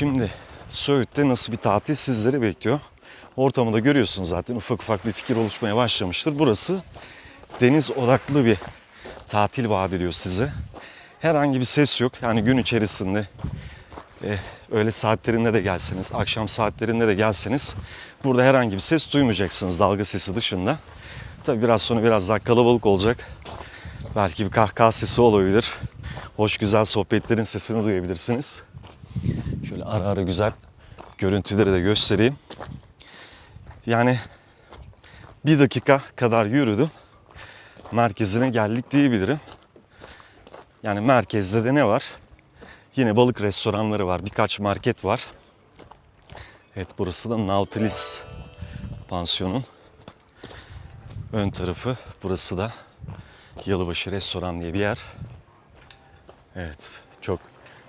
Şimdi Söğüt'te nasıl bir tatil sizleri bekliyor? Ortamı da görüyorsunuz zaten ufak ufak bir fikir oluşmaya başlamıştır. Burası deniz odaklı bir tatil vaat ediyor size. Herhangi bir ses yok. Yani gün içerisinde e, öğle saatlerinde de gelseniz, akşam saatlerinde de gelseniz burada herhangi bir ses duymayacaksınız dalga sesi dışında. Tabi biraz sonra biraz daha kalabalık olacak. Belki bir kahkaha sesi olabilir. Hoş güzel sohbetlerin sesini duyabilirsiniz. Ara ara güzel görüntüleri de göstereyim. Yani bir dakika kadar yürüdüm. Merkezine geldik diyebilirim. Yani merkezde de ne var? Yine balık restoranları var. Birkaç market var. Evet burası da Nautilus pansiyonun ön tarafı. Burası da Yalıbaşı Restoran diye bir yer. Evet çok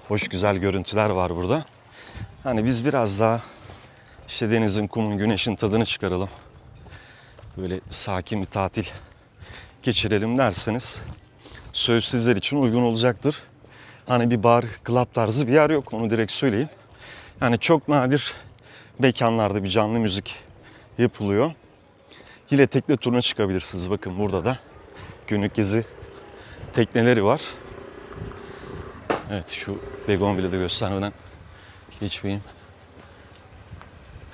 hoş güzel görüntüler var burada. Hani biz biraz daha işte denizin, kumun, güneşin tadını çıkaralım. Böyle sakin bir tatil geçirelim derseniz Söğüt sizler için uygun olacaktır. Hani bir bar, club tarzı bir yer yok onu direkt söyleyeyim. Yani çok nadir mekanlarda bir canlı müzik yapılıyor. Yine tekne turuna çıkabilirsiniz. Bakın burada da günlük gezi tekneleri var. Evet şu Begonvil'i de göstermeden geçmeyeyim.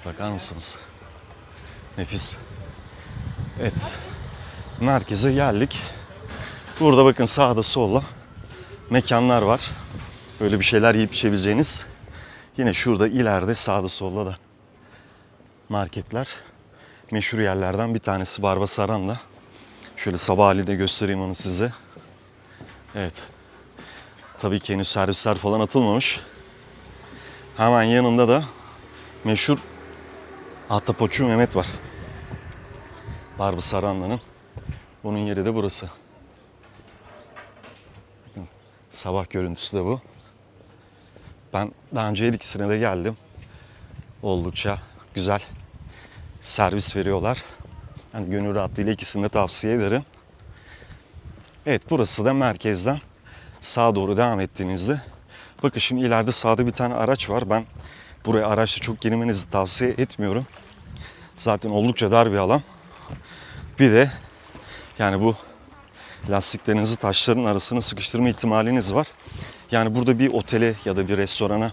Bakar mısınız? Nefis. Evet. Merkeze geldik. Burada bakın sağda solda mekanlar var. Böyle bir şeyler yiyip içebileceğiniz. Yine şurada ileride sağda solda da marketler. Meşhur yerlerden bir tanesi Barbasaran'da. Şöyle sabahleyin de göstereyim onu size. Evet. Tabii ki henüz servisler falan atılmamış. Hemen yanında da meşhur Ahtapotçu Mehmet var. Barbasaranda'nın. Onun yeri de burası. Bakın, sabah görüntüsü de bu. Ben daha önce her ikisine de geldim. Oldukça güzel servis veriyorlar. Yani gönül rahatlığıyla ikisini de tavsiye ederim. Evet burası da merkezden sağa doğru devam ettiğinizde bakın şimdi ileride sağda bir tane araç var. Ben buraya araçla çok girmenizi tavsiye etmiyorum. Zaten oldukça dar bir alan. Bir de yani bu lastiklerinizi taşların arasına sıkıştırma ihtimaliniz var. Yani burada bir otele ya da bir restorana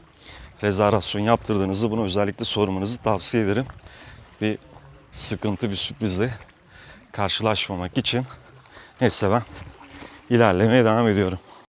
rezervasyon yaptırdığınızda bunu özellikle sormanızı tavsiye ederim. Bir sıkıntı, bir sürprizle karşılaşmamak için neyse ben ilerlemeye devam ediyorum.